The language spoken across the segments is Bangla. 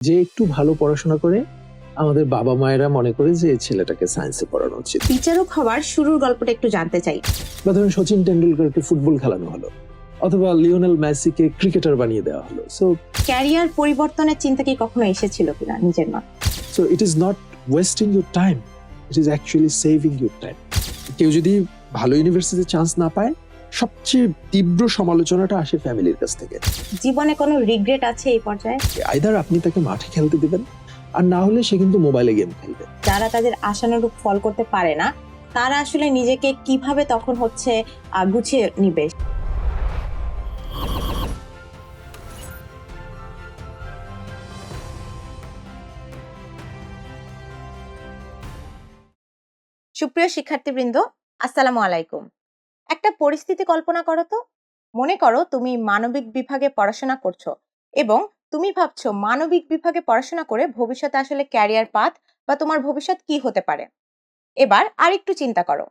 যে একটু ভালো পড়াশোনা করে আমাদের বাবা মায়েরা মনে করে যে ছেলেটাকে সায়েন্সে পড়ানো উচিত। বিচারক হওয়ার শুরুর গল্পটা একটু জানতে চাই। বা ধরুন সচিন টেন্ডুলকারকে ফুটবল খেলানো হলো অথবা লিওনেল মেসিকে ক্রিকেটার বানিয়ে দেওয়া হলো। সো ক্যারিয়ার পরিবর্তনের চিন্তা কি কখনো এসেছিল কিনা নিজের মা? So it is not wasting your time it is actually saving your time কেউ যদি ভালো ইউনিভার্সিটিতে চান্স না পায় সবচেয়ে তীব্র সমালোচনাটা আসে ফ্যামিলির কাছ থেকে। জীবনে কোনো রিগ্রেট আছে এই পর্যায়ে? আইদার আপনি তাকে মাঠে খেলতে দিবেন আর না হলে সে কিন্তু মোবাইলে গেম খেলবে। যারা তাদের আশানুরূপ ফল করতে পারে না তারা আসলে নিজেকে কীভাবে তখন হচ্ছে গুছিয়ে নিবে? সুপ্রিয় শিক্ষার্থীবৃন্দ আসসালামু আলাইকুম। একটা পরিস্থিতি কল্পনা করো তো। মনে করো তুমি মানবিক বিভাগে পড়াশোনা করছ এবং তুমি ভাবছ মানবিক বিভাগে পড়াশোনা করে ভবিষ্যতে আসলে ক্যারিয়ার পাথ বা তোমার ভবিষ্যৎ কি হতে পারে। এবার আরেকটু চিন্তা করো।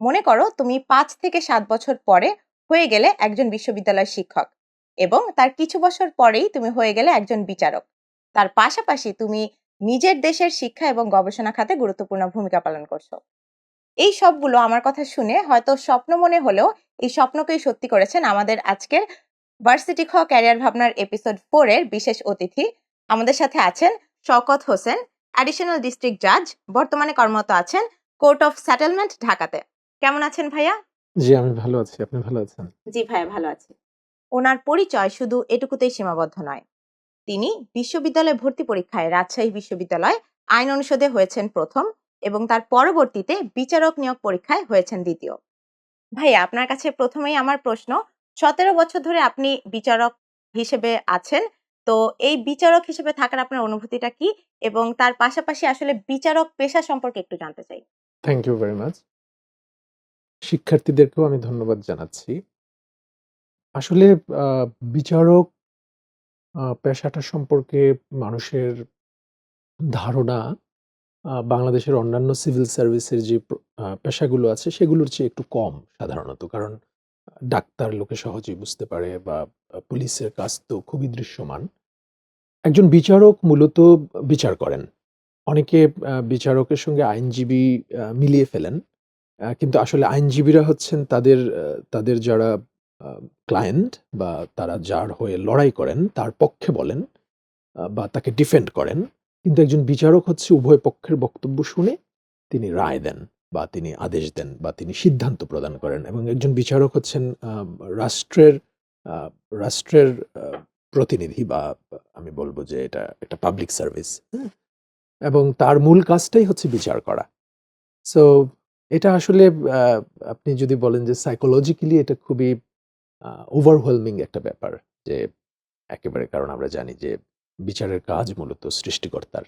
মনে করো তুমি পাঁচ থেকে সাত বছর পরে হয়ে গেলে একজন বিশ্ববিদ্যালয় শিক্ষক এবং তার কিছু বছর পরেই তুমি হয়ে গেলে একজন বিচারক। তার পাশাপাশি তুমি নিজের দেশের শিক্ষা এবং গবেষণা খাতে গুরুত্বপূর্ণ ভূমিকা পালন করছ। এই সবগুলো আমার কথা শুনে হয়তো স্বপ্ন মনে হলেও এই স্বপ্নকেই সত্যি করেছেন আমাদের আজকের ভার্সিটি খ ক্যারিয়ার ভাবনার এপিসোড ফোর এর বিশেষ অতিথি আমাদের সাথে আছেন শওকত হোসেন অ্যাডিশনাল ডিস্ট্রিক্ট জাজ বর্তমানে কর্মরত আছেন কোর্ট অফ সেটেলমেন্ট ঢাকাতে। কেমন আছেন ভাইয়া? জি আমি ভালো আছি। আপনি ভালো আছেন? জি ভাইয়া ভালো আছি। ওনার পরিচয় শুধু এটুকুতেই সীমাবদ্ধ নয়। তিনি বিশ্ববিদ্যালয় ভর্তি পরীক্ষায় রাজশাহী বিশ্ববিদ্যালয় আইন অনুষদে হয়েছেন প্রথম। এবং তার পরবর্তীতে বিচারক নিয়োগ পরীক্ষায় হয়েছেন দ্বিতীয়। ভাইয়া, আপনার কাছে প্রথমেই আমার প্রশ্ন, সতেরো বছর ধরে আপনি বিচারক হিসেবে আছেন, তো এই বিচারক হিসেবে থাকার আপনার অনুভূতিটা কি? এবং তার পাশাপাশি আসলে বিচারক পেশা সম্পর্কে একটু জানতে চাই। থ্যাংক ইউ ভেরি মাচ শিক্ষার্থীদেরকেও আমি ধন্যবাদ জানাচ্ছি। আসলে বিচারক পেশাটা সম্পর্কে মানুষের ধারণা বাংলাদেশের অন্যান্য সিভিল সার্ভিসের যে পেশাগুলো আছে, সেগুলোর চেয়ে একটু কম সাধারণত। কারণ, ডাক্তার লোকে সহজেই বুঝতে পারে বা পুলিশের কাজ তো খুবই দৃশ্যমান। একজন বিচারক মূলত বিচার করেন। অনেকে বিচারকের সঙ্গে আইনজীবী মিলিয়ে ফেলেন। কিন্তু আসলে আইনজীবীরা হচ্ছেন তাদের তাদের যারা ক্লায়েন্ট বা তারা যার হয়ে লড়াই করেন, তার পক্ষে বলেন বা তাকে ডিফেন্ড করেন। কিন্তু একজন বিচারক হচ্ছে উভয় পক্ষের বক্তব্য শুনে তিনি রায় দেন বা তিনি আদেশ দেন বা তিনি সিদ্ধান্ত প্রদান করেন এবং একজন বিচারক হচ্ছেন রাষ্ট্রের রাষ্ট্রের প্রতিনিধি বা আমি বলব যে এটা একটা পাবলিক সার্ভিস এবং তার মূল কাজটাই হচ্ছে বিচার করা। সো এটা আসলে আপনি যদি বলেন যে সাইকোলজিক্যালি এটা খুবই ওভারওয়েলমিং একটা ব্যাপার যে একেবারে কারণ আমরা জানি যে বিচারের কাজ মূলত সৃষ্টিকর্তার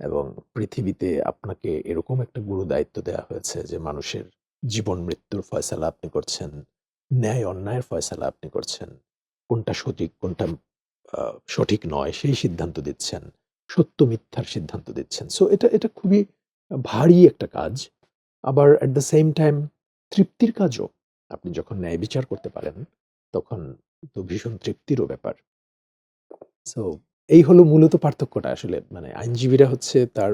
এবং পৃথিবীতে আপনাকে এরকম একটা গুরু দায়িত্ব দেওয়া হয়েছে যে মানুষের জীবন মৃত্যুর ফয়সালা আপনি করছেন, ন্যায় অন্যায়ের ফয়সালা আপনি করছেন, কোনটা সঠিক কোনটা সঠিক নয় সেই সিদ্ধান্ত দিচ্ছেন, সত্য মিথ্যার সিদ্ধান্ত দিচ্ছেন। সো এটা এটা খুবই ভারী একটা কাজ। আবার অ্যাট দ্য সেম টাইম তৃপ্তির কাজও। আপনি যখন ন্যায় বিচার করতে পারেন, তখন তো ভীষণ তৃপ্তিরও ব্যাপার। সো এই হলো মূলত পার্থক্যটা আসলে। মানে আইনজীবীরা হচ্ছে তার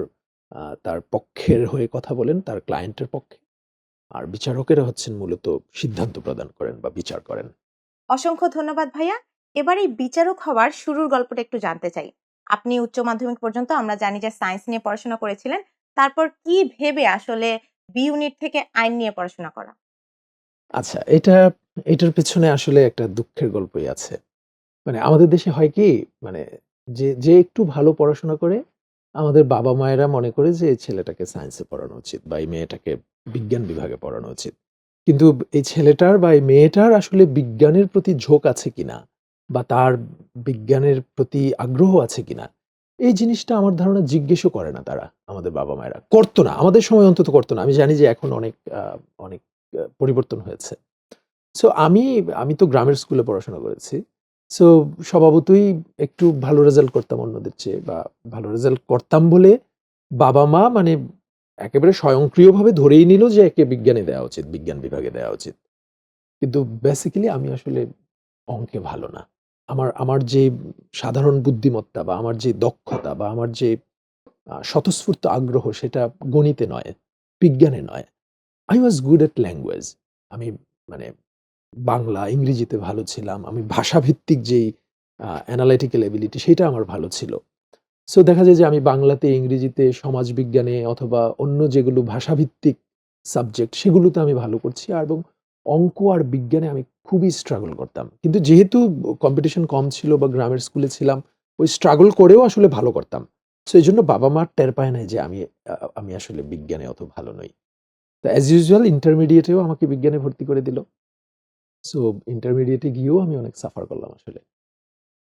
তার পক্ষের হয়ে কথা বলেন তার ক্লায়েন্টের পক্ষে। আর বিচারকেরা হচ্ছেন মূলত সিদ্ধান্ত প্রদান করেন বা বিচার করেন। অসংখ্য ধন্যবাদ ভাইয়া। এবার এই বিচারক হওয়ার শুরুর গল্পটা একটু জানতে চাই। আপনি উচ্চ মাধ্যমিক পর্যন্ত আমরা জানি যে সায়েন্স নিয়ে পড়াশোনা করেছিলেন। তারপর কি ভেবে আসলে বি ইউনিট থেকে আইন নিয়ে পড়াশোনা করা? আচ্ছা এটা এটার পেছনে আসলে একটা দুঃখের গল্পই আছে। মানে আমাদের দেশে হয় কি মানে যে যে একটু ভালো পড়াশোনা করে আমাদের বাবা মায়েরা মনে করে যে ছেলেটাকে সায়েন্সে পড়ানো উচিত বা এই মেয়েটাকে বিজ্ঞান বিভাগে পড়ানো উচিত। কিন্তু এই ছেলেটার বা এই মেয়েটার আসলে বিজ্ঞানের প্রতি ঝোঁক আছে কিনা বা তার বিজ্ঞানের প্রতি আগ্রহ আছে কিনা, এই জিনিসটা আমার ধারণা জিজ্ঞেসও করে না তারা, আমাদের বাবা মায়েরা। করতো না, আমাদের সময় অন্তত করতো না। আমি জানি যে এখন অনেক অনেক পরিবর্তন হয়েছে। সো আমি আমি তো গ্রামের স্কুলে পড়াশোনা করেছি। সো স্বভাবতই একটু ভালো রেজাল্ট করতাম অন্যদের চেয়ে বা ভালো রেজাল্ট করতাম বলে বাবা মা মানে একেবারে স্বয়ংক্রিয়ভাবে ধরেই নিল যে একে বিজ্ঞানে দেওয়া উচিত বিজ্ঞান বিভাগে দেওয়া উচিত। কিন্তু বেসিক্যালি আমি আসলে অঙ্কে ভালো না। আমার আমার যে সাধারণ বুদ্ধিমত্তা বা আমার যে দক্ষতা বা আমার যে স্বতঃস্ফূর্ত আগ্রহ সেটা গণিতে নয়, বিজ্ঞানে নয়। I was good at language আমি মানে বাংলা, ইংরেজিতে ভালো ছিলাম। আমি ভাষাভিত্তিক যেই analytical ability সেটা আমার ভালো ছিল। সো দেখা যায় যে আমি বাংলাতে, ইংরেজিতে, সমাজবিজ্ঞানে অথবা অন্য যেগুলো ভাষাভিত্তিক সাবজেক্ট সেগুলোতে আমি ভালো করছি আর এবং অঙ্ক আর বিজ্ঞানে আমি খুবই স্ট্রাগল করতাম। কিন্তু যেহেতু কম্পিটিশন কম ছিল বা গ্রামের স্কুলে ছিলাম, ওই স্ট্রাগল করেও আসলে ভালো করতাম। সো এই জন্য বাবা-মা টের পায় নাই যে আমি আমি আসলে বিজ্ঞানে অত ভালো নই। তো অ্যাজ ইউজুয়াল ইন্টারমিডিয়েটেও আমাকে বিজ্ঞানে ভর্তি করে দিল। সো ইন্টারমিডিয়েটে গিয়েও আমি অনেক সাফার করলাম আসলে।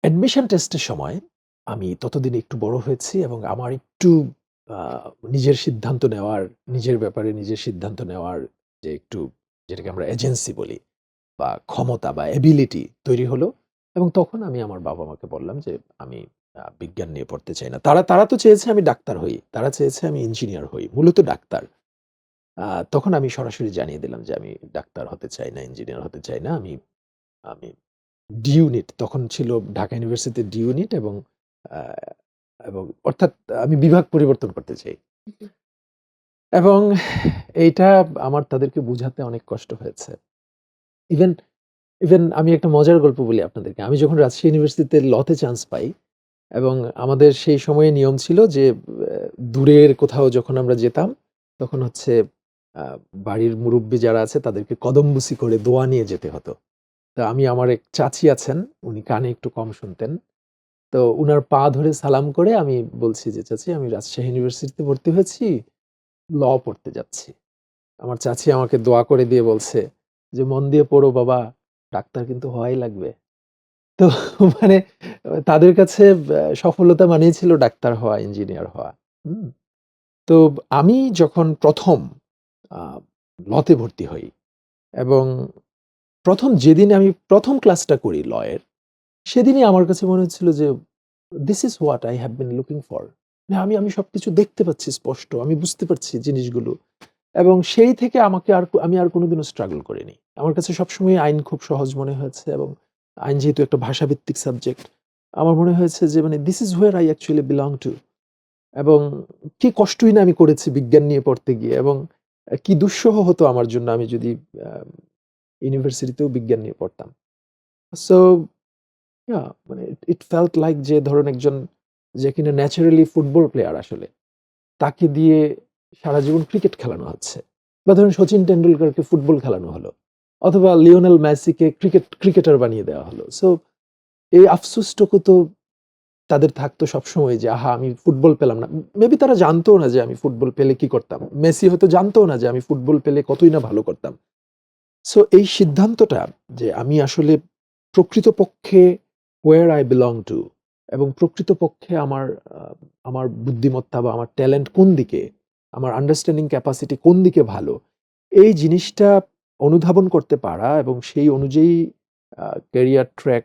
অ্যাডমিশন টেস্টের সময় আমি ততদিন একটু বড় হয়েছি এবং আমার একটু নিজের সিদ্ধান্ত নেওয়ার, নিজের ব্যাপারে নিজের সিদ্ধান্ত নেওয়ার যে একটু যেটাকে আমরা এজেন্সি বলি বা ক্ষমতা বা এবিলিটি তৈরি হলো এবং তখন আমি আমার বাবা-মাকে বললাম যে আমি বিজ্ঞান নিয়ে পড়তে চাই না। তারা তারা তো চেয়েছে আমি ডাক্তার হই। তারা চেয়েছে আমি ইঞ্জিনিয়ার হই। মূলত ডাক্তার। আ তখন আমি সরাসরি জানিয়ে দিলাম যে আমি ডাক্তার হতে চাই না, ইঞ্জিনিয়ার হতে চাই না। আমি আমি ডি ইউনিট তখন ছিল ঢাকা ইউনিভার্সিটিতে ডি ইউনিট এবং আ এবং অর্থাৎ আমি বিভাগ পরিবর্তন করতে চাই। এবং এইটা আমার তাদেরকে বুঝাতে অনেক কষ্ট হয়েছে। ইভেন ইভেন আমি একটা মজার গল্প বলি আপনাদেরকে। আমি যখন রাজশাহী ইউনিভার্সিটিতে লতে চান্স পাই এবং আমাদের সেই সময়ে নিয়ম ছিল যে অ্যা দূরের কোথাও যখন আমরা যেতাম তখন হচ্ছে বাড়ির মুরুব্বি যারা আছে তাদেরকে কদমবুসি করে দোয়া নিয়ে যেতে হতো। তো আমি আমার এক চাচি আছেন, উনি কানে একটু কম শুনতেন। তো উনার পা ধরে সালাম করে আমি বলছি যে, চাচি আমি রাজশাহী ইউনিভার্সিটিতে ভর্তি হয়েছি, ল পড়তে যাচ্ছি।" আমার চাচি আমাকে দোয়া করে দিয়ে বলছে যে, "মন দিয়ে পড়ো বাবা, ডাক্তার কিন্তু হওয়াই লাগবে।" তো মানে তাদের কাছে সফলতা মানেই ছিল ডাক্তার হওয়া, ইঞ্জিনিয়ার হওয়া। হুম? তো আমি যখন ১ম আ লতে ভর্তি হই এবং প্রথম যেদিন আমি প্রথম ক্লাসটা করি লয়ের, সেদিনই আমার কাছে মনে হচ্ছিল যে, "this is what I have been looking for." আমি আমি সবকিছু দেখতে পাচ্ছি স্পষ্ট। আমি বুঝতে পারছি জিনিসগুলো। এবং সেই থেকে আমাকে আর আমি আর কোনোদিনও স্ট্রাগল করিনি। আমার কাছে সবসময় আইন খুব সহজ মনে হয়েছে এবং আইন যেহেতু একটা ভাষাভিত্তিক সাবজেক্ট, আমার মনে হয়েছে যে মানে this is where I actually belong to. এবং কি কষ্টই না আমি করেছি বিজ্ঞান নিয়ে পড়তে গিয়ে এবং কি দুঃসহ হতো আমার জন্য আমি যদি ইউনিভার্সিটিতেও বিজ্ঞান নিয়ে পড়তাম। সো মানে ইট ফেল্ট লাইক যে ধরুন একজন যে কিনা ন্যাচারালি ফুটবল প্লেয়ার আসলে, তাকে দিয়ে সারা জীবন ক্রিকেট খেলানো হচ্ছে। বা ধরুন শচীন টেন্ডুলকারকে ফুটবল খেলানো হলো। অথবা লিওনেল মেসিকে ক্রিকেট ক্রিকেটার বানিয়ে দেওয়া হলো। সো এই আফসোসটুকু তো তাদের থাকতো সবসময় যে আহা আমি ফুটবল পেলাম না। মেবি তারা জানতও না যে আমি ফুটবল পেলে কি করতাম। মেসি হয়তো জানতো না যে আমি ফুটবল পেলে কতই না ভালো করতাম। সো এই সিদ্ধান্তটা যে আমি আসলে প্রকৃতপক্ষে ওয়ার আই বিলং টু এবং প্রকৃতপক্ষে আমার আমার বুদ্ধিমত্তা বা আমার ট্যালেন্ট কোন দিকে, আমার আন্ডারস্ট্যান্ডিং ক্যাপাসিটি কোন দিকে ভালো, এই জিনিসটা অনুধাবন করতে পারা এবং সেই অনুযায়ী ক্যারিয়ার ট্র্যাক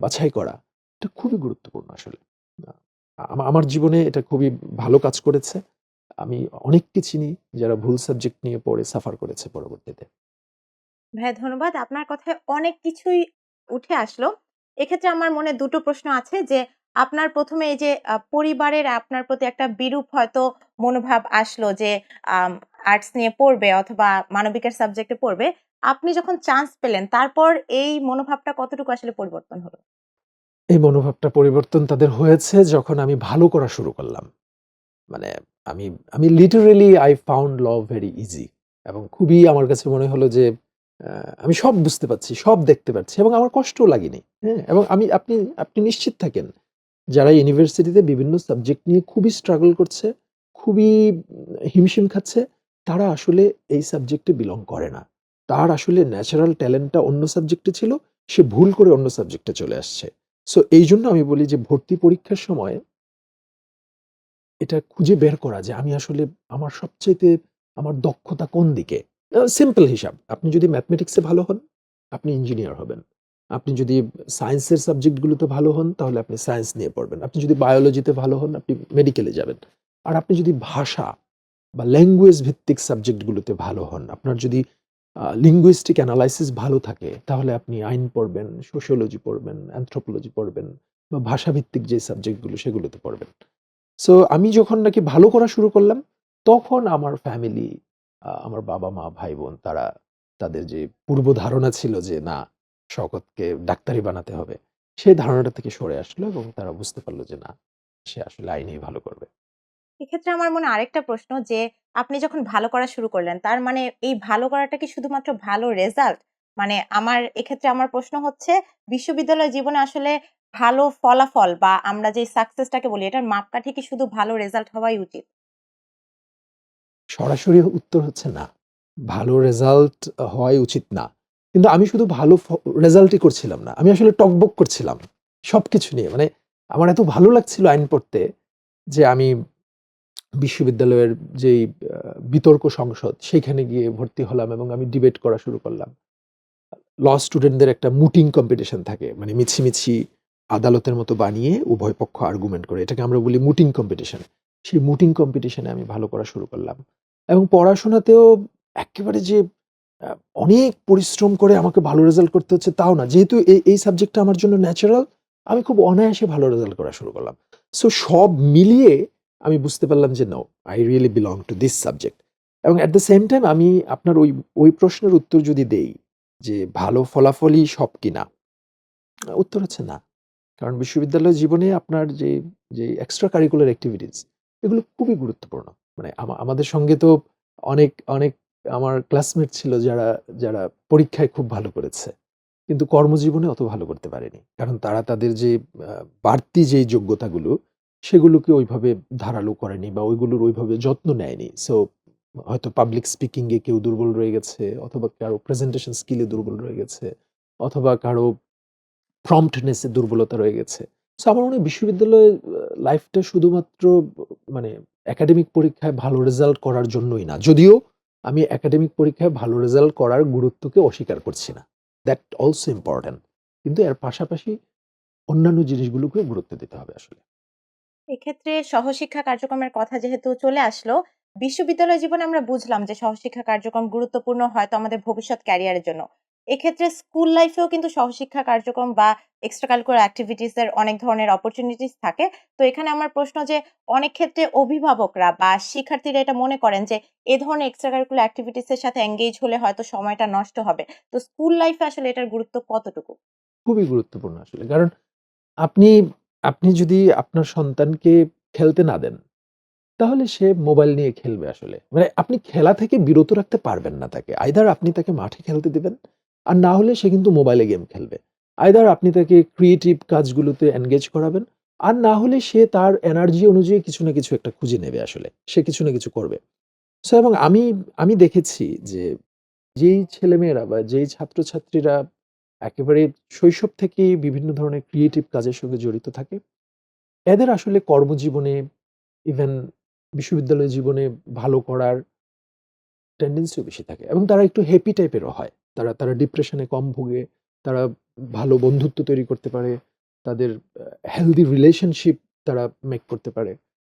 বাছাই করা, এটা খুবই গুরুত্বপূর্ণ আসলে। আমার জীবনে এটা খুবই ভালো কাজ করেছে। আমি অনেককে চিনি যারা ভুল সাবজেক্ট নিয়ে পড়ে, সাফার করেছে পরবর্তীতে। ভাইয়া, ধন্যবাদ। আপনার কথায় অনেক কিছুই উঠে আসলো। এক্ষেত্রে আমার মনে দুটো প্রশ্ন আছে যে, আপনার প্রথমে এই যে পরিবারের আপনার প্রতি একটা বিরূপ হয়তো মনোভাব আসলো যে আর্টস নিয়ে পড়বে অথবা মানবিকের সাবজেক্টে পড়বে। আপনি যখন চান্স পেলেন, তারপর এই মনোভাবটা কতটুকু আসলে পরিবর্তন হলো? এই মনোভাবটা পরিবর্তন তাদের হয়েছে যখন আমি ভালো করা শুরু করলাম। মানে আমি আমি literally I found law very easy এবং খুবই আমার কাছে মনে হলো যে আমি সব বুঝতে পারছি, সব দেখতে পাচ্ছি এবং আমার কষ্টও লাগেনি। হ্যাঁ? এবং আমি আপনি আপনি নিশ্চিত থাকেন যারা ইউনিভার্সিটিতে বিভিন্ন সাবজেক্ট নিয়ে খুবই স্ট্রাগল করছে, খুবই হিমশিম খাচ্ছে, তারা আসলে এই সাবজেক্টে বিলং করে না। তার আসলে ন্যাচারাল ট্যালেন্টটা অন্য সাবজেক্টে ছিল, সে ভুল করে অন্য সাবজেক্টে চলে আসছে। সো এই জন্য আমি বলি যে ভর্তি পরীক্ষার সময় এটা খুঁজে বের করা যে আমি আসলে আমার সবচাইতে আমার দক্ষতা কোন দিকে। সিম্পল হিসাব। আপনি যদি ম্যাথমেটিক্সে ভালো হন, আপনি ইঞ্জিনিয়ার হবেন। আপনি যদি সায়েন্সের সাবজেক্টগুলোতে ভালো হন, তাহলে আপনি সায়েন্স নিয়ে পড়বেন। আপনি যদি বায়োলজিতে ভালো হন, আপনি মেডিকেলে যাবেন। আর আপনি যদি ভাষা বা ল্যাঙ্গুয়েজ ভিত্তিক সাবজেক্টগুলোতে ভালো হন, আপনার যদি linguistic analysis ভালো থাকে তাহলে আপনি আইন পড়বেন, সোশিওলজি পড়বেন, অ্যানথ্রোপোলজি পড়বেন বা ভাষাভিত্তিক যে সাবজেক্টগুলো সেগুলোতে পড়বেন। সো আমি যখন নাকি ভালো করা শুরু করলাম, তখন আমার ফ্যামিলি আমার বাবা-মা, ভাই-বোন তারা তাদের যে পূর্ব ধারণা ছিল যে না শকতকে ডাক্তারি বানাতে হবে, সেই ধারণাটা থেকে সরে আসলো এবং তারা বুঝতে পারল যে না, সে আসলে আইনেই ভালো করবে। এক্ষেত্রে আমার মনে আরেকটা প্রশ্ন যে আপনি যখন ভালো করা শুরু করলেন, তার মানে এই ভালো করাটা কি শুধুমাত্র ভালো রেজাল্ট? মানে আমার এক্ষেত্রে আমার প্রশ্ন হচ্ছে বিশ্ববিদ্যালয় জীবনে আসলে ভালো ফলাফল বা আমরা যে সাকসেসটাকে বলি এটার মাপকাঠি কি শুধু ভালো রেজাল্ট হওয়াই উচিত? সরাসরি উত্তর হচ্ছে না। ভালো রেজাল্ট হওয়াই উচিত না। কিন্তু আমি শুধু ভালো রেজাল্টই করছিলাম না। আমি আসলে টগবগ করছিলাম। সবকিছু নিয়ে। মানে আমার এত ভালো লাগছিল আইন পড়তে যে আমি বিশ্ববিদ্যালয়ের যেই বিতর্ক সংসদ সেখানে গিয়ে ভর্তি হলাম এবং আমি ডিবেট করা শুরু করলাম। ল স্টুডেন্টদের একটা মুটিং কম্পিটিশন থাকে। মানে মিছিমিছি আদালতের মতো বানিয়ে উভয় পক্ষ আর্গুমেন্ট করে। এটাকে আমরা বলি মুটিং কম্পিটিশন। সেই মুটিং কম্পিটিশনে আমি ভালো করা শুরু করলাম। এবং পড়াশোনাতেও একেবারে যে অনেক পরিশ্রম করে আমাকে ভালো রেজাল্ট করতে হচ্ছে তাও না। যেহেতু এই, এই সাবজেক্টটা আমার জন্য ন্যাচারাল, আমি খুব অনায়াসে ভালো রেজাল্ট করা শুরু করলাম। সো সব মিলিয়ে আমি বুঝতে পারলাম যে no, I really belong to this subject. এবং অ্যাট দ্য সেম টাইম আমি আপনার ওই, ওই প্রশ্নের উত্তর যদি দেই যে ভালো ফলাফলই সব কিনা? আ উত্তর হচ্ছে না। কারণ বিশ্ববিদ্যালয় জীবনে আপনার যে, যে এক্সট্রা কারিকুলার এক্টিভিটিস এগুলো খুবই গুরুত্বপূর্ণ। মানে আমাদের সঙ্গে তো অনেক, অনেক আমার ক্লাসমেট ছিল যারা, যারা পরীক্ষায় খুব ভালো করেছে। কিন্তু কর্মজীবনে অত ভালো করতে পারেনি। কারণ তারা তাদের যে বাড়তি যেই যোগ্যতাগুলো সেগুলোকে ওইভাবে ধারালো করেনি বা ওইগুলোর ওইভাবে যত্ন নেয়নি। সো হয়তো পাবলিক স্পিকিং এ কেউ দুর্বল রয়ে গেছে, অথবা কারও প্রেজেন্টেশন স্কিল দুর্বল রয়ে গেছে, অথবা কারও প্রম্পটনেস দুর্বলতা রয়ে গেছে। সো আমার মনে হয় বিশ্ববিদ্যালয়ের লাইফটা শুধুমাত্র মানে একাডেমিক পরীক্ষায় ভালো রেজাল্ট করার জন্যই না। যদিও আমি একাডেমিক পরীক্ষায় ভালো রেজাল্ট করার গুরুত্বকে অস্বীকার করছি না। দ্যাট অলসো ইম্পর্ট্যান্ট কিন্তু এর পাশাপাশি অন্যান্য জিনিসগুলোকেও গুরুত্ব দিতে হবে আসলে। এক্ষেত্রে সহশিক্ষা কার্যক্রমের কথা যেহেতু চলে আসলো, বিশ্ববিদ্যালয় জীবনে আমরা বুঝলাম যে সহশিক্ষা কার্যক্রম গুরুত্বপূর্ণ হয়তো আমাদের ভবিষ্যৎ ক্যারিয়ারের জন্য। এক্ষেত্রে স্কুল লাইফেও কিন্তু সহশিক্ষা কার্যক্রম বা এক্সট্রা কারিকুলার অ্যাক্টিভিটিস এর অনেক ধরনের অপরচুনিটিস থাকে। তো এখানে আমার প্রশ্ন যে অনেক ক্ষেত্রে অভিভাবকরা বা শিক্ষার্থীরা এটা মনে করেন যে এ ধরনের এক্সট্রা কারিকুলার অ্যাক্টিভিটিস এর সাথে এনগেজ হলে হয়তো সময়টা নষ্ট হবে। তো স্কুল লাইফে আসলে এটার গুরুত্ব কতটুকু? খুবই গুরুত্বপূর্ণ আসলে। কারণ আপনি, আপনি যদি আপনার সন্তানকে খেলতে না দেন, তাহলে সে মোবাইল নিয়ে খেলবে আসলে। মানে আপনি খেলা থেকে বিরত রাখতে পারবেন না তাকে। আইদার আপনি তাকে মাঠে খেলতে দেবেন আর না হলে সে কিন্তু মোবাইলে গেম খেলবে। আইদার আপনি তাকে ক্রিয়েটিভ কাজগুলোতে এনগেজ করাবেন, আর না হলে সে তার এনার্জি অনুযায়ী কিছু না কিছু একটা খুঁজে নেবে আসলে। সে কিছু না কিছু করবে। সো এবং আমি, আমি দেখেছি যে যেই ছেলেমেয়েরা বা যেই ছাত্রছাত্রীরা একেবারে শৈশব থেকে বিভিন্ন ধরনের ক্রিয়েটিভ কাজের সঙ্গে জড়িত থাকে, এদের আসলে কর্মজীবনে ইভেন বিশ্ববিদ্যালয় জীবনে ভালো করার টেনডেন্সিও বেশি থাকে এবং তারা একটু হ্যাপি টাইপেরও হয়। তারা, তারা ডিপ্রেশনে কম ভোগে, তারা ভালো বন্ধুত্ব তৈরি করতে পারে, তাদের হেলদি রিলেশনশিপ তারা মেক করতে পারে।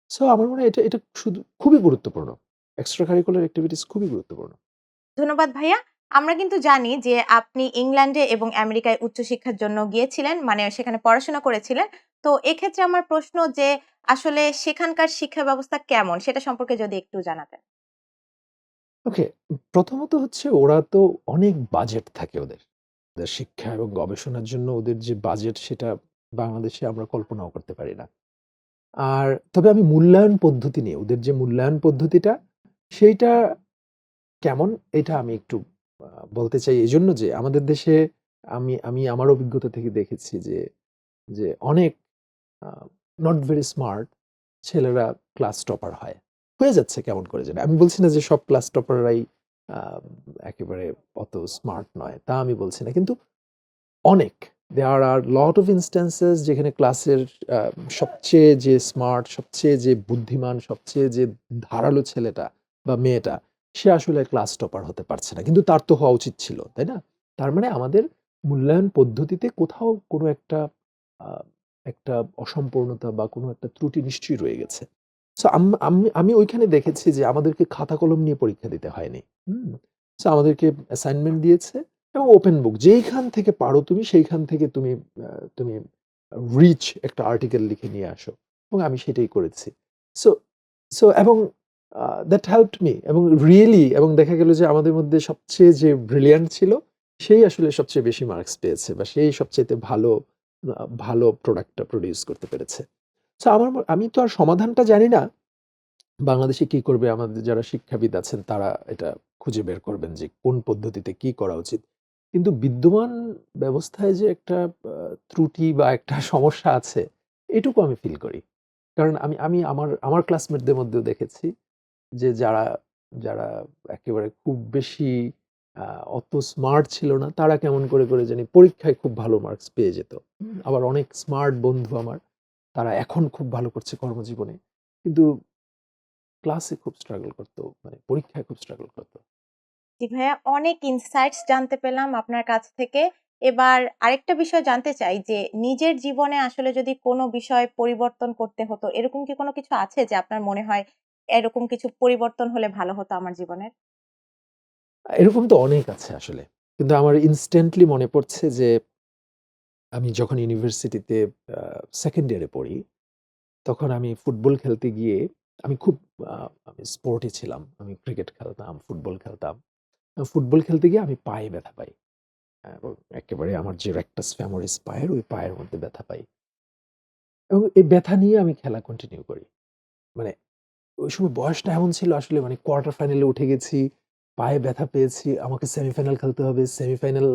সো আমার মনে হয় এটা, এটা শুধু খুবই গুরুত্বপূর্ণ। এক্সট্রা কারিকুলার এক্টিভিটিস খুবই গুরুত্বপূর্ণ। ধন্যবাদ ভাইয়া। আমরা কিন্তু জানি যে আপনি ইংল্যান্ডে এবং আমেরিকায় উচ্চশিক্ষার জন্য গিয়েছিলেন। মানে সেখানে পড়াশোনা করেছিলেন। তো এক্ষেত্রে আমার প্রশ্ন যে আসলে সেখানকার শিক্ষা ব্যবস্থা কেমন? সেটা সম্পর্কে যদি একটু জানাতেন। ওকে। প্রথমত হচ্ছে ওরা তো অনেক বাজেট থাকে ওদের। শিক্ষা এবং গবেষণার জন্য ওদের যে বাজেট সেটা বাংলাদেশে আমরা কল্পনাও করতে পারি না। আর তবে আমি মূল্যায়ন পদ্ধতি নিয়ে, ওদের যে মূল্যায়ন পদ্ধতিটা, সেইটা কেমন, এটা আমি একটু বলতে চাই এজন্য যে আমাদের দেশে আমি, আমি আমার অভিজ্ঞতা থেকে দেখেছি যে, যে অনেক নট ভেরি স্মার্ট ছেলেরা ক্লাস টপার হয়। হয়ে যাচ্ছে কেমন করে জানি। আমি বলছি না যে সব ক্লাস টপাররাই একেবারে অত স্মার্ট নয়। তা আমি বলছি না। কিন্তু অনেক দেয়ার আর আর লট অফ ইনস্ট্যান্সেস যেখানে ক্লাসের সবচেয়ে যে স্মার্ট, সবচেয়ে যে বুদ্ধিমান, সবচেয়ে যে ধারালো ছেলেটা বা মেয়েটা সে আসলে ক্লাস টপার হতে পারছে না। কিন্তু তার তো হওয়া উচিত ছিল। তাই না? তার মানে আমাদের মূল্যায়ন পদ্ধতিতে কোথাও কোনো একটা একটা অসম্পূর্ণতা বা কোনো একটা ত্রুটি নিশ্চয়ই রয়ে গেছে। সো আম, আমি ওইখানে দেখেছি যে আমাদেরকে খাতা কলম নিয়ে পরীক্ষা দিতে হয়নি। হুম? সো আমাদেরকে অ্যাসাইনমেন্ট দিয়েছে এবং ওপেন বুক যেইখান থেকে পারো তুমি, সেইখান থেকে তুমি তুমি রিচ একটা আর্টিকেল লিখে নিয়ে আসো এবং আমি সেটাই করেছি। সো সো এবং দ্যাট হেল্পড মি এবং রিয়েলি এবং দেখা গেল যে আমাদের মধ্যে সবচেয়ে যে ব্রিলিয়ান্ট ছিল, সেই আসলে সবচেয়ে বেশি মার্কস পেয়েছে বা সেই সবচাইতে ভালো ভালো প্রোডাক্টটা প্রোডিউস করতে পেরেছে। সো আমার আমি তো আর সমাধানটা জানি না। বাংলাদেশে কি করবে, আমাদের যারা শিক্ষাবিদ আছেন, তারা এটা খুঁজে বের করবেন যে কোন পদ্ধতিতে কি করা উচিত। কিন্তু বিদ্যমান ব্যবস্থায় যে একটা ত্রুটি বা একটা সমস্যা আছে, এটুকু আমি ফিল করি। কারণ আমি আমি আমার আমার ক্লাসমেটদের মধ্যেও দেখেছি যে যারা যারা একেবারে খুব বেশি অত স্মার্ট ছিল না তারা কেমন করে, করে জানি পরীক্ষায় খুব ভালো মার্কস পেয়ে যেত। আবার অনেক স্মার্ট বন্ধু আমার তারা এখন খুব ভালো করছে কর্মজীবনে। কিন্তু ক্লাসে খুব স্ট্রাগল করত। মানে পরীক্ষায় খুব স্ট্রাগল করত। জি ভাইয়া অনেক ইনসাইটস জানতে পেলাম আপনার কাছ থেকে। এবার আরেকটা বিষয় জানতে চাই যে নিজের জীবনে আসলে যদি কোনো বিষয় পরিবর্তন করতে হতো, এরকম কি কোনো কিছু আছে যে আপনার মনে হয় এরকম কিছু পরিবর্তন হলে ভালো হতো আমার জীবনের? এরকম তো অনেক আছে আসলে। কিন্তু আমার ইনস্ট্যান্টলি মনে পড়ছে যে আমি যখন ইউনিভার্সিটিতে সেকেন্ড ইয়ারে পড়ি, তখন আমি ফুটবল খেলতে গিয়ে আমি খুব আমি স্পোর্টে ছিলাম। আমি ক্রিকেট খেলতাম, ফুটবল খেলতাম। ফুটবল খেলতে গিয়ে আমি পায়ে ব্যথা পাই। এবং একেবারে আমার যে রেকটাস ফেমোরিস পায়ের ওই পায়ের মধ্যে ব্যথা পাই। এবং এই ব্যথা নিয়ে আমি খেলা কন্টিনিউ করি। মানে ওই সময় বয়সটা এমন ছিল আসলে মানে কোয়ার্টার ফাইনালে উঠে গেছি, পায়ে ব্যথা পেয়েছি, আমাকে সেমিফাইনাল খেলতে হবে। সেমিফাইনাল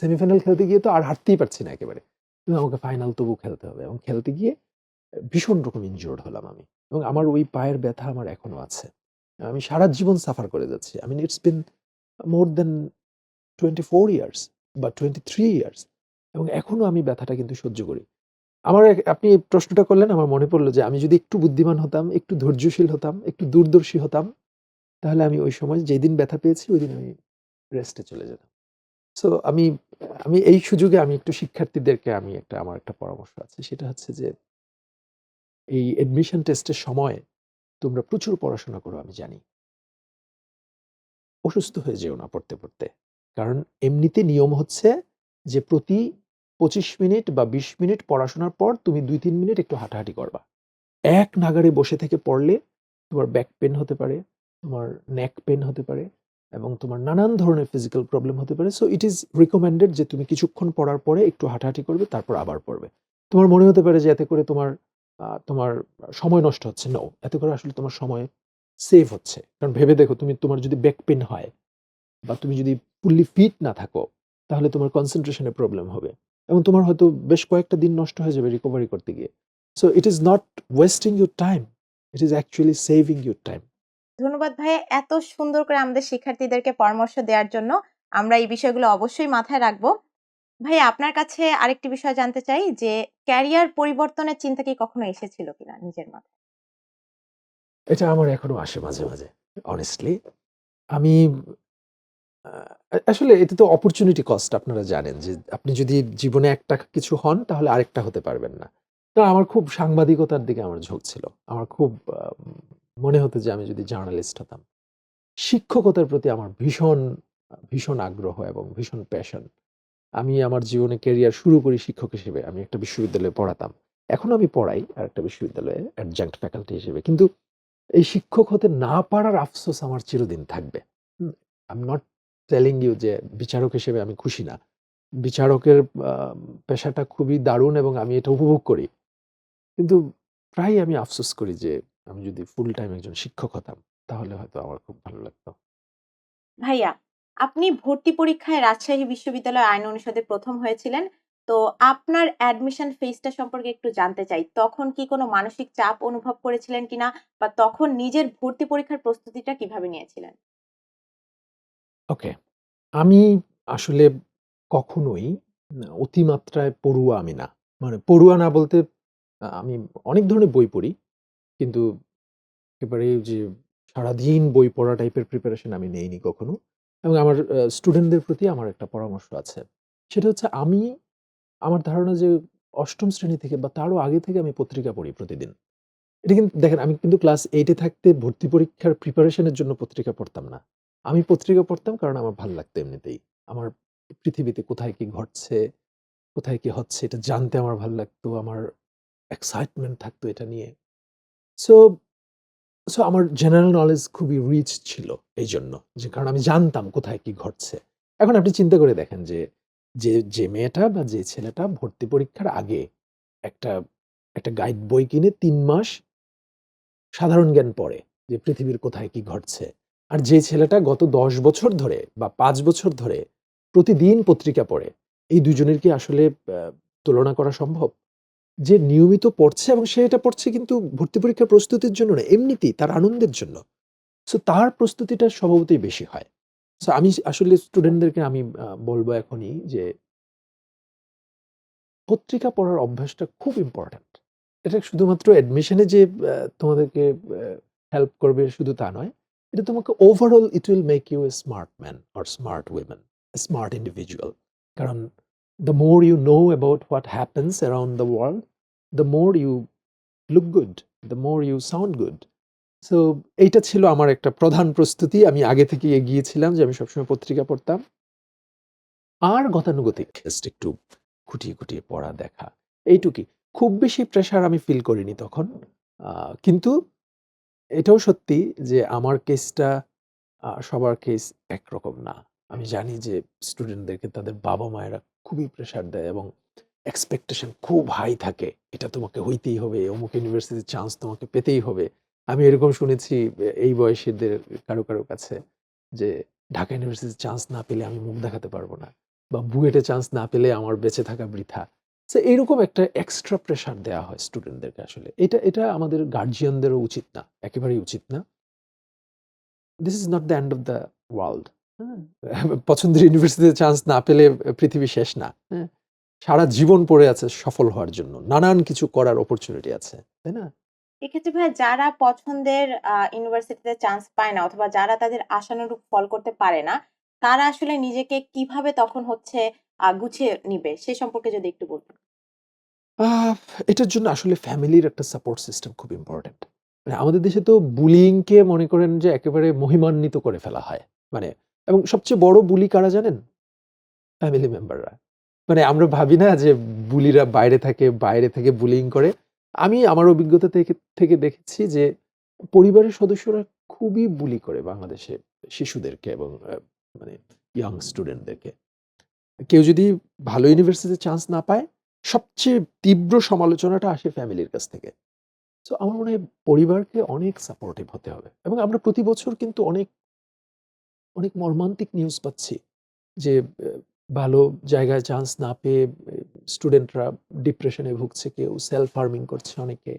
সেমিফাইনাল খেলতে গিয়ে তো আর হারতেই পারছি না একেবারে। কিন্তু আমাকে ফাইনাল তবু খেলতে হবে এবং খেলতে গিয়ে ভীষণ রকম ইনজিউরড হলাম আমি। এবং আমার ওই পায়ের ব্যথা আমার এখনও আছে। আমি সারা জীবন সাফার করে যাচ্ছি। I mean it's been more than 24 years বা 23 ইয়ার্স এবং এখনও আমি ব্যথাটা কিন্তু সহ্য করি। আমার আপনি প্রশ্নটা করলেন আমার মনে পড়ল যে আমি যদি একটু বুদ্ধিমান হতাম, একটু ধৈর্যশীল হতাম, একটু দূরদর্শী হতাম, তাহলে আমি ওই সময় যেদিন ব্যথা পেয়েছি ওই দিন আমি রেস্টে চলে যেতাম। সো আমি আমি এই সুযোগে আমি একটু শিক্ষার্থীদেরকে আমি একটা আমার একটা পরামর্শ আছে। সেটা হচ্ছে যে এই অ্যাডমিশন টেস্টের সময় তোমরা প্রচুর পড়াশোনা করো আমি জানি। অসুস্থ হয়ে যেও না পড়তে, পড়তে। কারণ এমনিতে নিয়ম হচ্ছে যে প্রতি ২৫ মিনিট বা ২০ মিনিট পড়াশোনার পর তুমি ২-৩ মিনিট একটু হাঁটাহাঁটি করবা। এক নাগাড়ে বসে থেকে পড়লে তোমার ব্যাক পেন হতে পারে, তোমার নেক পেন হতে পারে এবং তোমার নানান ধরনের ফিজিক্যাল প্রবলেম হতে পারে। সো ইট ইজ রিকমেন্ডেড যে তুমি কিছুক্ষণ পড়ার পরে একটু হাঁটাহাঁটি করবে তারপর আবার পড়বে। তোমার মনে হতে পারে যে এতে করে তোমার তোমার সময় নষ্ট হচ্ছে। নো, এতে করে আসলে তোমার সময় সেভ হচ্ছে। কারণ ভেবে দেখো তুমি তোমার যদি ব্যাক পেন হয় বা তুমি যদি ফুললি ফিট না থাকো তাহলে তোমার কনসেনট্রেশন এ প্রবলেম হবে। এবং তোমার হয়তো বেশ কয়েকটা দিন নষ্ট হয়ে যাবে রিকভারি করতে গিয়ে। So it is not wasting your time. It is actually saving your time. ধন্যবাদ ভাইয়া এত সুন্দর করে আমাদের শিক্ষার্থীদেরকে পরামর্শ দেওয়ার জন্য। আমরা এই বিষয়গুলো অবশ্যই মাথায় রাখব। ভাইয়া আপনার কাছে আরেকটি বিষয় জানতে চাই যে ক্যারিয়ার পরিবর্তনের চিন্তা কি কখনো এসেছিল কিনা নিজের মাথায়? এটা আমার এখনও আসে মাঝে, মাঝে। honestly আমি আসলে এটা তো অপরচুনিটি কস্ট আপনারা জানেন যে আপনি যদি জীবনে একটা কিছু হন, তাহলে আরেকটা হতে পারবেন না। তো আমার খুব সাংবাদিকতার দিকে আমার ঝোঁক ছিল। আমার খুব মনে হতো যে আমি যদি জার্নালিস্ট হতাম। শিক্ষকতার প্রতি আমার ভীষণ ভীষণ আগ্রহ এবং ভীষণ প্যাশন। আমি আমার জীবনে ক্যারিয়ার শুরু করি শিক্ষক হিসেবে। আমি একটা বিশ্ববিদ্যালয়ে পড়াতাম। এখনও আমি পড়াই আরেকটা বিশ্ববিদ্যালয়ে অ্যাডজাঙ্ক্ট ফ্যাকাল্টি হিসেবে। কিন্তু এই শিক্ষক হতে না পারার আফসোস আমার চিরদিন থাকবে। I am not telling you যে বিচারক হিসেবে আমি খুশি না। বিচারকের পেশাটা খুবই দারুণ এবং আমি এটা উপভোগ করি। কিন্তু প্রায় আমি আফসোস করি যে আমি যদি ফুল টাইম একজন শিক্ষক হতাম তাহলে হয়তো আমার খুব ভালো লাগতো। ভাইয়া, আপনি ভর্তি পরীক্ষায় রাজশাহী বিশ্ববিদ্যালয় আইন অনুষদে প্রথম হয়েছিলেন। তো আপনার অ্যাডমিশন ফেজটা সম্পর্কে একটু জানতে চাই। তখন কি কোনো মানসিক চাপ অনুভব করেছিলেন কিনা? বা তখন নিজের ভর্তি পরীক্ষার প্রস্তুতিটা কীভাবে নিয়েছিলেন? ওকে। আমি আসলে কখনোই অতিমাত্রায় পড়ুয়া আমি না। মানে পড়ুয়া না বলতে আমি অনেক ধরনের বই পড়ি। কিন্তু একেবারে যে সারাদিন বই পড়া টাইপের প্রিপারেশন আমি নেইনি কখনো। এবং আমার স্টুডেন্টদের প্রতি আমার একটা পরামর্শ আছে। সেটা হচ্ছে আমি, আমার ধারণা যে ৮ম শ্রেণি থেকে বা তারও আগে থেকে আমি পত্রিকা পড়ি প্রতিদিন। এটা কিন্তু দেখেন আমি কিন্তু ক্লাস 8 এ থাকতে ভর্তি পরীক্ষার প্রিপারেশন এর জন্য পত্রিকা পড়তাম না। আমি পত্রিকা পড়তাম কারণ আমার ভালো লাগতো এমনিতেই। আমার পৃথিবীতে কোথায় কি ঘটছে, কোথায় কি হচ্ছে এটা জানতে আমার ভালো লাগতো। আমার এক্সাইটমেন্ট থাকতো এটা নিয়ে। সো সো আমার জেনারেল নলেজ খুবই রিচ ছিল এই জন্য যে কারণ আমি জানতাম কোথায় কি ঘটছে। এখন আপনি চিন্তা করে দেখেন যে, যে, যে মেয়েটা বা যে ছেলেটা ভর্তি পরীক্ষার আগে একটা, একটা গাইড বই কিনে তিন মাস সাধারণ জ্ঞান পড়ে যে পৃথিবীর কোথায় কি ঘটছে। আর যে ছেলেটা গত ১০ বছর ধরে বা পাঁচ বছর ধরে প্রতিদিন পত্রিকা পড়ে, এই দুজনের কি আসলে তুলনা করা সম্ভব? যে নিয়মিত পড়ছে এবং সে এটা পড়ছে কিন্তু ভর্তি পরীক্ষার প্রস্তুতির জন্য না, এমনিতেই তার আনন্দের জন্য। সো তার প্রস্তুতিটা স্বভাবতই বেশি হয়। সো আমি আসলে স্টুডেন্টদেরকে আমি বলব এখনই যে পত্রিকা পড়ার অভ্যাসটা খুব ইম্পর্ট্যান্ট এটা শুধুমাত্র অ্যাডমিশনে যে তোমাদেরকে হেল্প করবে শুধু তা নয়। এটা তোমাকে overall it will make you a smart man or smart women, smart individual. কারণ the more you know about what happens around the world the more you look good the more you sound good so এইটা ছিল আমার একটা প্রধান প্রস্তুতি। আমি আগে থেকে এগিয়েছিলাম যে আমি সবসময় পত্রিকা পড়তাম। আর গতানুগতিক জাস্ট একটু খুঁটিয়ে, খুঁটিয়ে পড়া দেখা। এইটুকুই। খুব বেশি প্রেশার আমি ফিল করিনি তখন। কিন্তু এটাও সত্যি যে আমার কেসটা সবার কেস একরকম না। আমি জানি যে স্টুডেন্টদেরকে তাদের বাবা-মায়েরা খুবই প্রেশার দেয় এবং এক্সপেকটেশন খুব হাই থাকে। এটা তোমাকে হইতেই হবে, অমুক ইউনিভার্সিটির চান্স তোমাকে পেতেই হবে। আমি এরকম শুনেছি এই বয়সীদের কারও, কারও কাছে যে ঢাকা ইউনিভার্সিটির চান্স না পেলে আমি মুখ দেখাতে পারব না। বা বুয়েটে চান্স না পেলে আমার বেঁচে থাকা বৃথা। সো এইরকম একটা এক্সট্রা প্রেশার দেয়া হয় স্টুডেন্টদেরকে আসলে। এটা, এটা আমাদের গার্ডিয়ানদেরও উচিত না। একেবারেই উচিত না। This is not the end of the world. পছন্দের ইউনিভার্সিটিতে চান্স না পেলে পৃথিবী শেষ না। সারা জীবন পড়ে আছে সফল হওয়ার জন্য। নানান কিছু করার অপরচুনিটি আছে। তাই না? এক্ষেত্রে ভাই যারা পছন্দের ইউনিভার্সিটিতে চান্স পায় না অথবা যারা তাদের আশানুরূপ ফল করতে পারে না, তারা আসলে নিজেকে কীভাবে তখন হচ্ছে গুছিয়ে নিবে? সে সম্পর্কে যদি একটু বলতেন। এটার জন্য আসলে ফ্যামিলির একটা সাপোর্ট সিস্টেম খুব ইম্পোর্টেন্ট। মানে আমাদের দেশে তো বুলিংকে মনে করেন যে একেবারে মহিমান্বিত করে ফেলা হয়। মানে এবং সবচেয়ে বড় বুলি কারা জানেন? ফ্যামিলি মেম্বাররা। মানে আমরা ভাবি না যে বুলিরা বাইরে থাকে, বাইরে থেকে বুলিং করে। আমি আমার অভিজ্ঞতা থেকে, থেকে দেখেছি যে পরিবারের সদস্যরা খুবই বুলি করে বাংলাদেশে শিশুদেরকে এবং মানে ইয়ং স্টুডেন্টদেরকে। কেউ যদি ভালো ইউনিভার্সিটিতে চান্স না পায়, সবচেয়ে তীব্র সমালোচনাটা আসে ফ্যামিলির কাছ থেকে। সো আমার মনে হয় পরিবারকে অনেক সাপোর্টিভ হতে হবে। এবং আমরা প্রতি বছর কিন্তু অনেক অনেক মর্মান্তিক নিউজ পাচ্ছি। যে ভালো জায়গায় চান্স না পেয়ে স্টুডেন্টরা ডিপ্রেশনে ভুগছে কেউ, সেলফ ফার্মিং করছে অনেকে।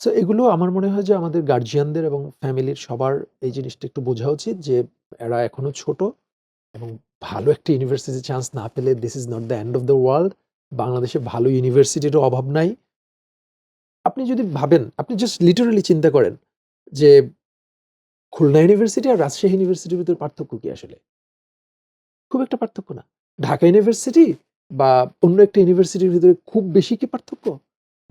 সো এগুলো আমার মনে হয় যে আমাদের গার্জিয়ানদের এবং ফ্যামিলির সবার এই জিনিসটা একটু বোঝা উচিত যে এরা এখনও ছোট এবং ভালো একটা ইউনিভার্সিটিতে চান্স না পেলে this is not the end of the world. বাংলাদেশে ভালো ইউনিভার্সিটিরও অভাব নাই। আপনি যদি ভাবেন, আপনি জাস্ট লিটারালি চিন্তা করেন যে খুলনা ইউনিভার্সিটি আর রাজশাহী ইউনিভার্সিটির ভিতরে পার্থক্য কি আসলে? খুব একটা পার্থক্য না। ঢাকা ইউনিভার্সিটি বা অন্য একটা ইউনিভার্সিটির ভিতরে খুব বেশি কি পার্থক্য?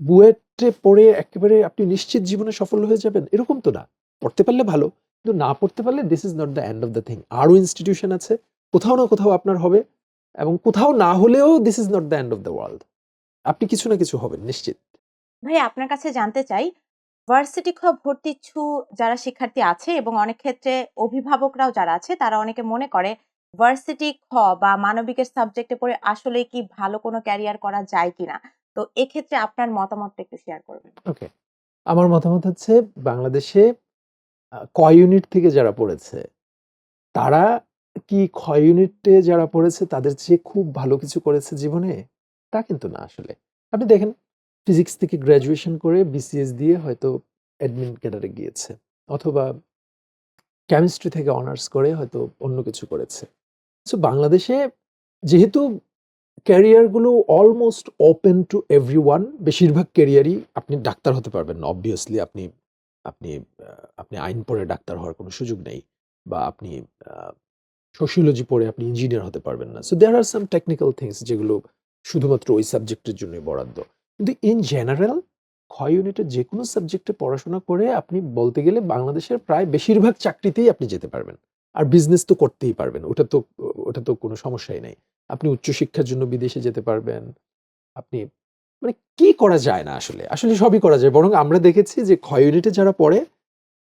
বুয়েটে পড়ে একেবারে আপনি নিশ্চিত জীবনে সফল হয়ে যাবেন, এরকম তো না। পড়তে পারলে ভালো। কিন্তু না পড়তে পারলে this is not the end of the thing. আরও ইনস্টিটিউশন আছে। কোথাও না কোথাও আপনার হবে এবং কোথাও না হলেও this is not the end of the world. আপনি কিছু না কিছু হবেন নিশ্চিত। ভাইয়া আপনার কাছে জানতে চাই, ভার্সিটি খ ভর্তি ইচ্ছু যারা শিক্ষার্থী আছে এবং অনেক ক্ষেত্রে অভিভাবকরাও যারা আছে তারা অনেকে মনে করে ভার্সিটি খ বা মানবিকের সাবজেক্টে পড়ে আসলে কি ভালো কোনো ক্যারিয়ার করা যায় কিনা? তো এক্ষেত্রে আপনার মতামতটা একটু শেয়ার করবেন। ওকে। আমার মতামত হচ্ছে বাংলাদেশে আ ক ইউনিট থেকে যারা পড়েছে, তারা কি খ ইউনিটে যারা পড়েছে তাদের চেয়ে খুব ভালো কিছু করেছে জীবনে? তা কিন্তু না আসলে। আপনি দেখেন ফিজিক্স থেকে গ্র্যাজুয়েশন করে বিসিএস দিয়ে হয়তো অ্যাডমিন ক্যাডারে গিয়েছে। অথবা কেমিস্ট্রি থেকে অনার্স করে হয়তো অন্য কিছু করেছে। সো বাংলাদেশে যেহেতু ক্যারিয়ারগুলো অলমোস্ট ওপেন টু এভরিওয়ান বেশিরভাগ ক্যারিয়ারই আপনি ডাক্তার হতে পারবেন। অবভিয়াসলি আপনি আপনি আপনি আইন পড়ে ডাক্তার হওয়ার কোনো সুযোগ নেই। বা আপনি সোশিওলজি পড়ে আপনি ইঞ্জিনিয়ার হতে পারবেন না। So there are some technical things যেগুলো শুধুমাত্র ওই সাবজেক্টের জন্যই বরাদ্দ। কিন্তু ইন জেনারেল খ ইউনিটের যেকোনো সাবজেক্টে পড়াশোনা করে আপনি বলতে গেলে বাংলাদেশের প্রায় বেশিরভাগ চাকরিতেই আপনি যেতে পারবেন। আর বিজনেস তো করতেই পারবেন, ওটা তো ওটা তো কোনো সমস্যাই নেই আপনি উচ্চশিক্ষার জন্য বিদেশে যেতে পারবেন, আপনি মানে কি করা যায় না আসলে? আসলে সবই করা যায়। বরং আমরা দেখেছি যে ক্ষয় ইউনিটে যারা পড়ে,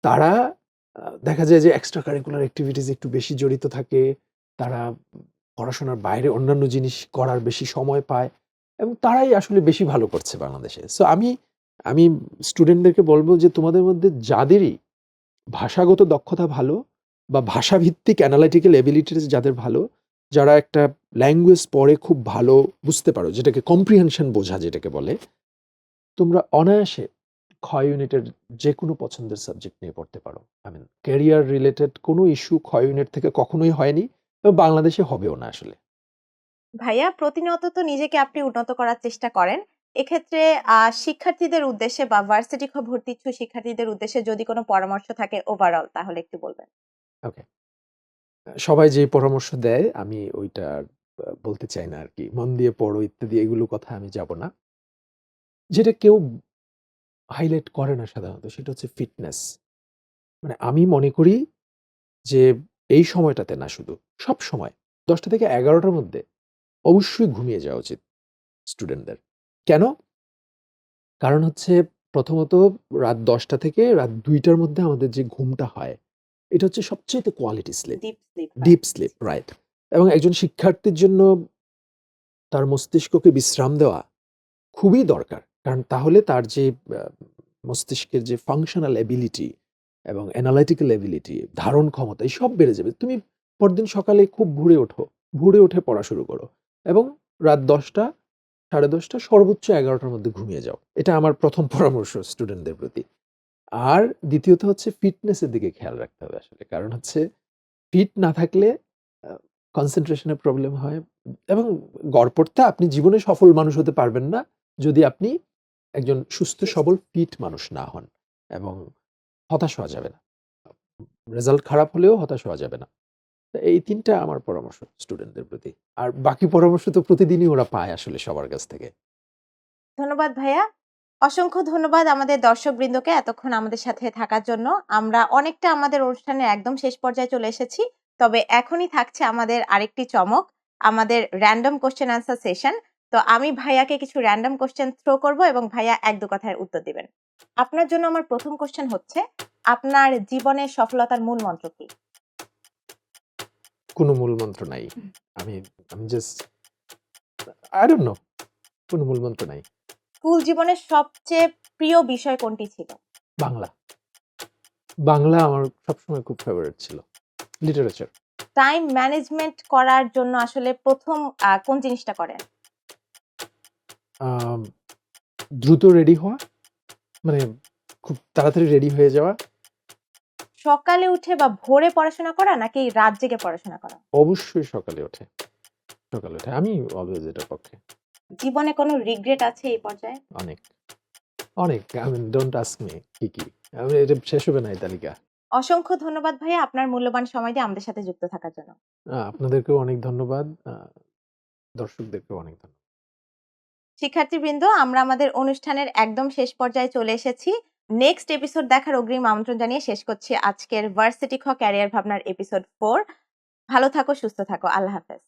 তারা দেখা যায় যে এক্সট্রা কারিকুলার অ্যাক্টিভিটিস একটু বেশি জড়িত থাকে, তারা পড়াশোনার বাইরে অন্যান্য জিনিস করার বেশি সময় পায় এবং তারাই আসলে বেশি ভালো করছে বাংলাদেশে। সো আমি আমি স্টুডেন্টদেরকে বলব যে তোমাদের মধ্যে যাদেরই ভাষাগত দক্ষতা ভালো বা ভাষাভিত্তিক অ্যানালাইটিক্যাল এবিলিটিস যাদের ভালো যারা একটা ল্যাঙ্গুয়েজ পড়ে খুব ভালো বুঝতে পারো যেটাকে কম্প্রিহেনশন বোঝা যেটাকে বলে তোমরা অনায়াসে ক্ষয় ইউনিটের যে কোনো পছন্দের সাবজেক্ট নিয়ে পড়তে পারো। আই মিন ক্যারিয়ার রিলেটেড কোনো ইস্যু ক্ষয় ইউনিট থেকে কখনোই হয়নি এবং বাংলাদেশে হবেও না আসলে। ভাইয়া প্রতিনিয়ত তো নিজেকে আপনি উন্নত করার চেষ্টা করেন। এক্ষেত্রে শিক্ষার্থীদের উদ্দেশ্যে বা ভার্সিটি ভর্তি ইচ্ছুক শিক্ষার্থীদের উদ্দেশ্যে যদি কোনো পরামর্শ থাকে ওভারঅল তাহলে একটু বলবেন। সবাই যে পরামর্শ দেয়, আমি ওইটা বলতে চাই না আর কি মন দিয়ে পড়ো ইত্যাদি এগুলো কথা আমি যাব না। যেটা কেউ হাইলাইট করে না সাধারণত, সেটা হচ্ছে ফিটনেস মানে আমি মনে করি যে এই সময়টাতে না শুধু, সব সময়, দশটা থেকে এগারোটার মধ্যে অবশ্যই ঘুমিয়ে যাওয়া উচিত স্টুডেন্টদের কেন? কারণ হচ্ছে প্রথমত রাত দশটা থেকে রাত দুইটার মধ্যে আমাদের যে ঘুমটা হয় এটা হচ্ছে সবচেয়ে quality sleep deep sleep right এবং একজন শিক্ষার্থীর জন্য তার মস্তিষ্ককে বিশ্রাম দেওয়া খুবই দরকার। কারণ তাহলে তার যে মস্তিষ্কের যে ফাংশনাল এবিলিটি এবং অ্যানালাইটিক্যাল এবিলিটি ধারণ ক্ষমতা এই সব বেড়ে যাবে। তুমি পরদিন সকালে খুব ভোরে ওঠো ভোরে উঠে পড়া শুরু করো এবং রাত দশটা সাড়ে দশটা সর্বোচ্চ এগারোটার মধ্যে ঘুমিয়ে যাও। এটা আমার প্রথম পরামর্শ স্টুডেন্টদের প্রতি। আর দ্বিতীয়ত হচ্ছে ফিটনেসের দিকে খেয়াল রাখতে হবে আসলে। কারণ হচ্ছে ফিট না থাকলে কনসেন্ট্রেশনের প্রবলেম হয়। এবং গড়পড়তে আপনি জীবনে সফল মানুষ হতে পারবেন না যদি আপনি একজন সুস্থ, সবল ফিট মানুষ না হন এবং হতাশ হওয়া যাবে না। রেজাল্ট খারাপ হলেও হতাশ হওয়া যাবে না। এই তিনটা আমার পরামর্শ স্টুডেন্টদের প্রতি। আর বাকি পরামর্শ তো প্রতিদিনই ওরা পায় আসলে সবার কাছ থেকে। ধন্যবাদ ভাইয়া। অসংখ্য ধন্যবাদ আমাদের দর্শকবৃন্দকে এতক্ষণ আমাদের সাথে থাকার জন্য। আমরা অনেকটা আমাদের অনুষ্ঠানের একদম শেষ পর্যায়ে চলে এসেছি তবে এখনই থাকছে আমাদের আরেকটি চমক আমাদের র্যান্ডম কোশ্চেন আনসার সেশন তো আমি ভাইয়াকে কিছু র্যান্ডম কোশ্চেন থ্রো করব এবং ভাইয়া এক দু কথায় উত্তর দিবেন। আপনার জন্য আমার প্রথম কোশ্চেন হচ্ছে আপনার জীবনের সফলতার মূল মন্ত্র কি? কোনো মূল মন্ত্র নাই। আমি আমি জাস্ট আই ডোন্ট নো কোনো মূল মন্ত্র নাই। স্কুল জীবনের সবচেয়ে প্রিয় বিষয় কোনটি ছিল? বাংলা। বাংলা আমার সবসময় খুব ফেভারিট ছিল। লিটারেচার টাইম ম্যানেজমেন্ট করার জন্য আসলে প্রথম আহ, কোন জিনিসটা করেন? দ্রুত রেডি হওয়া মানে খুব তাড়াতাড়ি রেডি হয়ে যাওয়া। সকালে উঠে বা ভোরে পড়াশোনা করা নাকি রাত জেগে পড়াশোনা করা? অবশ্যই সকালে ওঠে। সকালে ওঠে। আমি অলওয়েজ এটার পক্ষে। জীবনে কোনো রিগ্রেট আছে এই পর্যায়ে? অনেক। অনেক। I mean don't ask me কি কি আমি এটা শেষ হবে না এই তালিকা। অসংখ্য ধন্যবাদ ভাইয়া আপনার মূল্যবান সময় দিয়ে আমাদের সাথে যুক্ত থাকার জন্য। আপনাদেরকেও অনেক ধন্যবাদ। দর্শকদেরকেও অনেক ধন্যবাদ। শিক্ষার্থীবৃন্দ আমরা আমাদের অনুষ্ঠানের একদম শেষ পর্যায়ে চলে এসেছি। নেক্সট এপিসোড দেখার অগ্রিম আমন্ত্রণ জানিয়ে শেষ করছি আজকের ভার্সিটি খ ক্যারিয়ার ভাবনার এপিসোড ফোর ভালো থাকো সুস্থ থাকো। আল্লাহ হাফেজ।